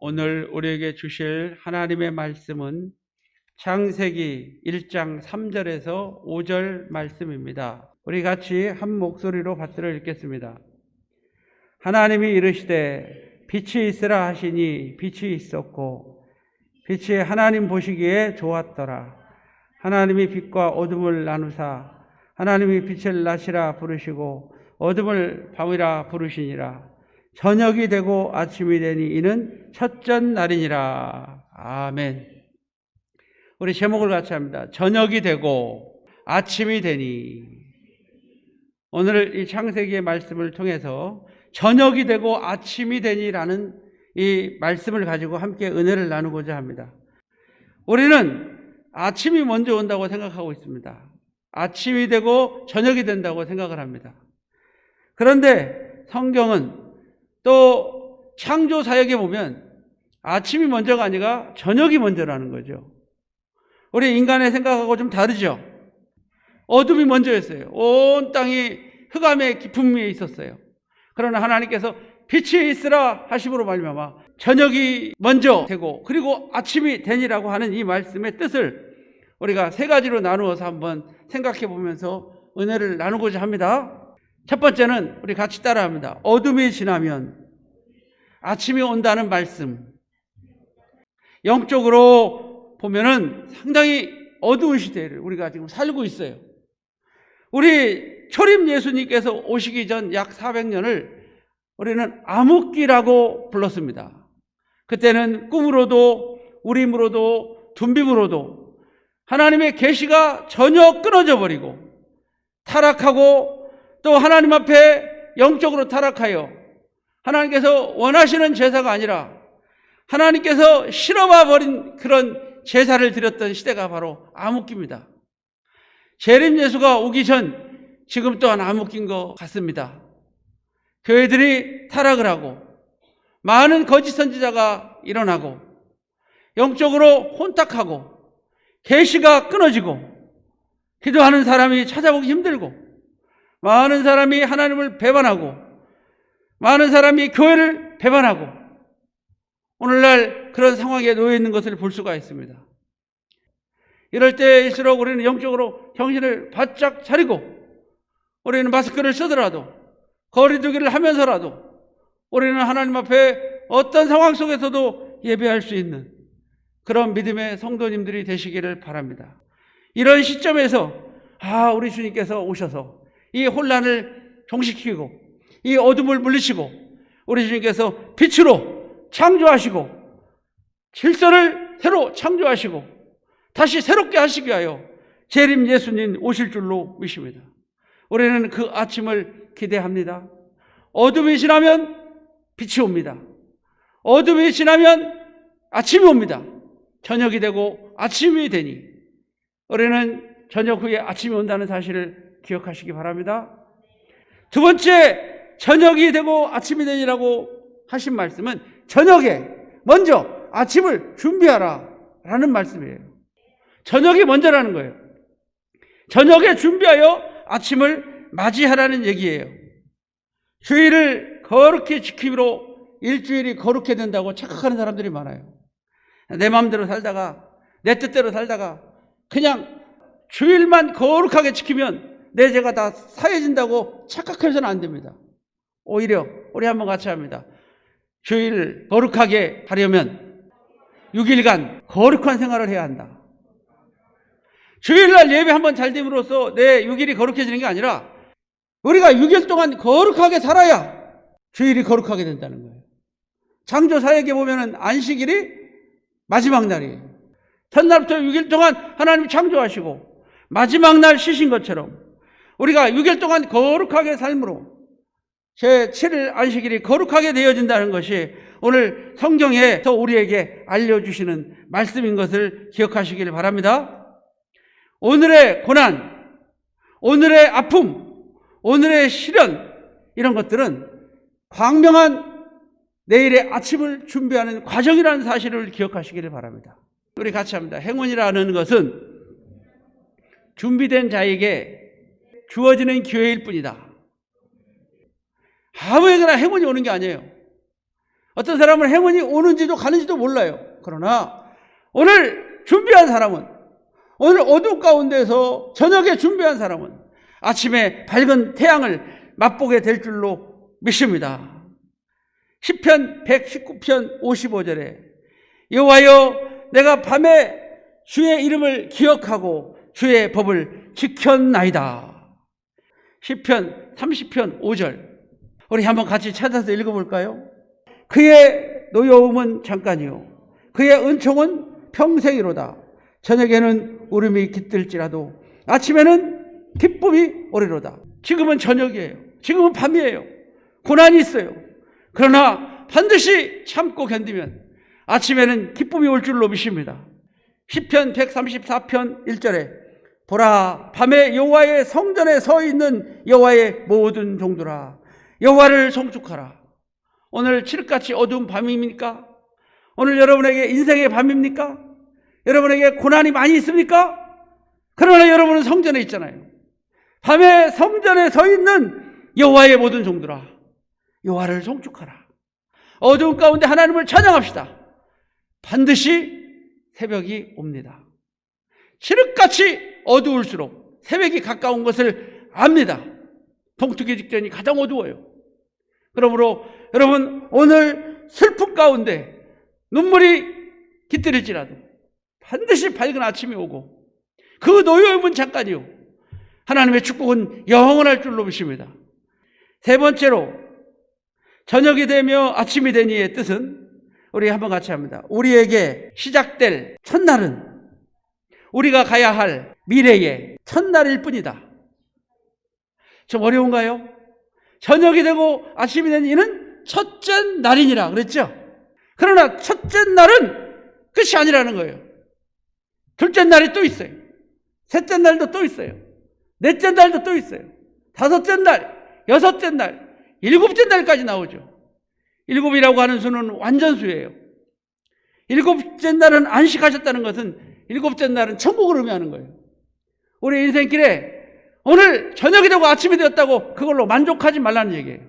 오늘 우리에게 주실 하나님의 말씀은 창세기 1장 3절에서 5절 말씀입니다. 우리 같이 한 목소리로 받들어 읽겠습니다. 하나님이 이르시되 빛이 있으라 하시니 빛이 있었고 빛이 하나님 보시기에 좋았더라. 하나님이 빛과 어둠을 나누사 하나님이 빛을 낮이라 부르시고 어둠을 밤이라 부르시니라. 저녁이 되고 아침이 되니 이는 첫째 날이니라. 아멘. 우리 제목을 같이 합니다. 저녁이 되고 아침이 되니. 오늘 이 창세기의 말씀을 통해서 저녁이 되고 아침이 되니라는 이 말씀을 가지고 함께 은혜를 나누고자 합니다. 우리는 아침이 먼저 온다고 생각하고 있습니다. 아침이 되고 저녁이 된다고 생각을 합니다. 그런데 성경은 또 창조 사역에 보면 아침이 먼저가 아니라 저녁이 먼저라는 거죠. 우리 인간의 생각하고 좀 다르죠. 어둠이 먼저였어요. 온 땅이 흑암의 깊음에 있었어요. 그러나 하나님께서 빛이 있으라 하심으로 말미암아 저녁이 먼저 되고 그리고 아침이 되니라고 하는 이 말씀의 뜻을 우리가 세 가지로 나누어서 한번 생각해 보면서 은혜를 나누고자 합니다. 첫 번째는 우리 같이 따라합니다. 어둠이 지나면 아침이 온다는 말씀. 영적으로 보면은 상당히 어두운 시대를 우리가 지금 살고 있어요. 우리 초림 예수님께서 오시기 전 약 400년을 우리는 암흑기라고 불렀습니다. 그때는 꿈으로도 우림으로도 둔빔으로도 하나님의 계시가 전혀 끊어져 버리고 타락하고 또 하나님 앞에 영적으로 타락하여 하나님께서 원하시는 제사가 아니라 하나님께서 실어봐 버린 그런 제사를 드렸던 시대가 바로 암흑기입니다. 재림 예수가 오기 전 지금 또한 암흑기인 것 같습니다. 교회들이 타락을 하고 많은 거짓 선지자가 일어나고 영적으로 혼탁하고 계시가 끊어지고 기도하는 사람이 찾아보기 힘들고 많은 사람이 하나님을 배반하고 많은 사람이 교회를 배반하고 오늘날 그런 상황에 놓여 있는 것을 볼 수가 있습니다. 이럴 때일수록 우리는 영적으로 정신을 바짝 차리고 우리는 마스크를 쓰더라도 거리두기를 하면서라도 우리는 하나님 앞에 어떤 상황 속에서도 예배할 수 있는 그런 믿음의 성도님들이 되시기를 바랍니다. 이런 시점에서 아 우리 주님께서 오셔서 이 혼란을 종식시키고 이 어둠을 물리시고 우리 주님께서 빛으로 창조하시고 질서를 새로 창조하시고 다시 새롭게 하시기 위하여 재림 예수님 오실 줄로 믿습니다. 우리는 그 아침을 기대합니다. 어둠이 지나면 빛이 옵니다. 어둠이 지나면 아침이 옵니다. 저녁이 되고 아침이 되니 우리는 저녁 후에 아침이 온다는 사실을 기억하시기 바랍니다. 두 번째, 저녁이 되고 아침이 되니라고 하신 말씀은 저녁에 먼저 아침을 준비하라 라는 말씀이에요. 저녁이 먼저라는 거예요. 저녁에 준비하여 아침을 맞이하라는 얘기예요. 주일을 거룩히 지키기로 일주일이 거룩해 된다고 착각하는 사람들이 많아요. 내 마음대로 살다가 내 뜻대로 살다가 그냥 주일만 거룩하게 지키면 내 죄가 다 사해진다고 착각해서는 안 됩니다. 오히려 우리 한번 같이 합니다. 주일 거룩하게 하려면 6일간 거룩한 생활을 해야 한다. 주일날 예배 한번 잘 됨으로써 내 6일이 거룩해지는 게 아니라 우리가 6일 동안 거룩하게 살아야 주일이 거룩하게 된다는 거예요. 창조 사역에 보면은 안식일이 마지막 날이에요. 첫날부터 6일 동안 하나님 창조하시고 마지막 날 쉬신 것처럼 우리가 6일 동안 거룩하게 삶으로 제 7일 안식일이 거룩하게 되어진다는 것이 오늘 성경에서 우리에게 알려주시는 말씀인 것을 기억하시길 바랍니다. 오늘의 고난, 오늘의 아픔, 오늘의 시련, 이런 것들은 광명한 내일의 아침을 준비하는 과정이라는 사실을 기억하시기를 바랍니다. 우리 같이 합니다. 행운이라는 것은 준비된 자에게 주어지는 기회일 뿐이다. 아무에게나 행운이 오는 게 아니에요. 어떤 사람은 행운이 오는지도 가는지도 몰라요. 그러나 오늘 준비한 사람은 오늘 어둠 가운데서 저녁에 준비한 사람은 아침에 밝은 태양을 맛보게 될 줄로 믿습니다. 10편 119편 55절에 여호와여 내가 밤에 주의 이름을 기억하고 주의 법을 지켰나이다. 10편 30편 5절 우리 한번 같이 찾아서 읽어볼까요? 그의 노여움은 잠깐이요 그의 은총은 평생이로다. 저녁에는 울음이 깃들지라도 아침에는 기쁨이 오리로다. 지금은 저녁이에요. 지금은 밤이에요. 고난이 있어요. 그러나 반드시 참고 견디면 아침에는 기쁨이 올 줄로 믿습니다. 10편 134편 1절에 보라 밤에 여호와의 성전에 서 있는 여호와의 모든 종들아 여호와를 송축하라. 오늘 칠흑같이 어두운 밤입니까? 오늘 여러분에게 인생의 밤입니까? 여러분에게 고난이 많이 있습니까? 그러나 여러분은 성전에 있잖아요. 밤에 성전에 서 있는 여호와의 모든 종들아 여호와를 송축하라. 어두운 가운데 하나님을 찬양합시다. 반드시 새벽이 옵니다. 칠흑같이 어두울수록 새벽이 가까운 것을 압니다. 동트기 직전이 가장 어두워요. 그러므로 여러분 오늘 슬픔 가운데 눈물이 깃들일지라도 반드시 밝은 아침이 오고 그 노여움은 잠깐이요. 하나님의 축복은 영원할 줄로 믿습니다. 세 번째로 저녁이 되며 아침이 되니의 뜻은 우리 한번 같이 합니다. 우리에게 시작될 첫날은 우리가 가야 할 미래의 첫날일 뿐이다. 좀 어려운가요? 저녁이 되고 아침이 된 이는 첫째 날이니라 그랬죠? 그러나 첫째 날은 끝이 아니라는 거예요. 둘째 날이 또 있어요. 셋째 날도 또 있어요. 넷째 날도 또 있어요. 다섯째 날, 여섯째 날, 일곱째 날까지 나오죠. 일곱이라고 하는 수는 완전수예요. 일곱째 날은 안식하셨다는 것은 일곱째 날은 천국을 의미하는 거예요. 우리 인생길에 오늘 저녁이 되고 아침이 되었다고 그걸로 만족하지 말라는 얘기예요.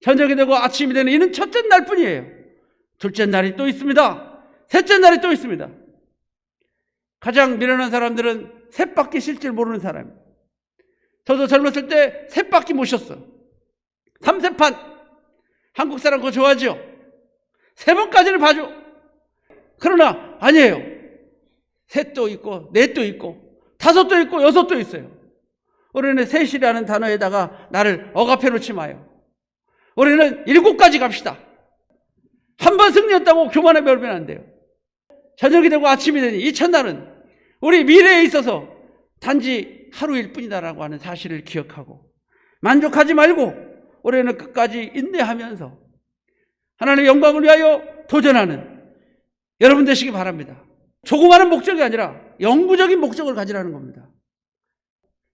저녁이 되고 아침이 되는 이는 첫째 날 뿐이에요. 둘째 날이 또 있습니다. 셋째 날이 또 있습니다. 가장 미련한 사람들은 쉴줄 모르는 사람이에요. 저도 젊었을 때 셋밖에 못 쉬었어. 삼세판. 한국 사람 그거 좋아하죠? 세 번까지는 봐줘. 그러나 아니에요. 셋도 있고 넷도 있고 다섯도 있고 여섯도 있어요. 우리는 셋이라는 단어에다가 나를 억압해 놓지 마요. 우리는 일곱까지 갑시다. 한 번 승리했다고 교만에 배우면 안 돼요. 저녁이 되고 아침이 되니 이 첫날은 우리 미래에 있어서 단지 하루일 뿐이다라고 하는 사실을 기억하고 만족하지 말고 올해는 끝까지 인내하면서 하나님의 영광을 위하여 도전하는 여러분 되시기 바랍니다. 조그마한 목적이 아니라 영구적인 목적을 가지라는 겁니다.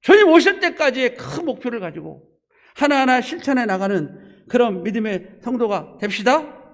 주님 오실 때까지의 큰 목표를 가지고 하나하나 실천해 나가는 그런 믿음의 성도가 됩시다.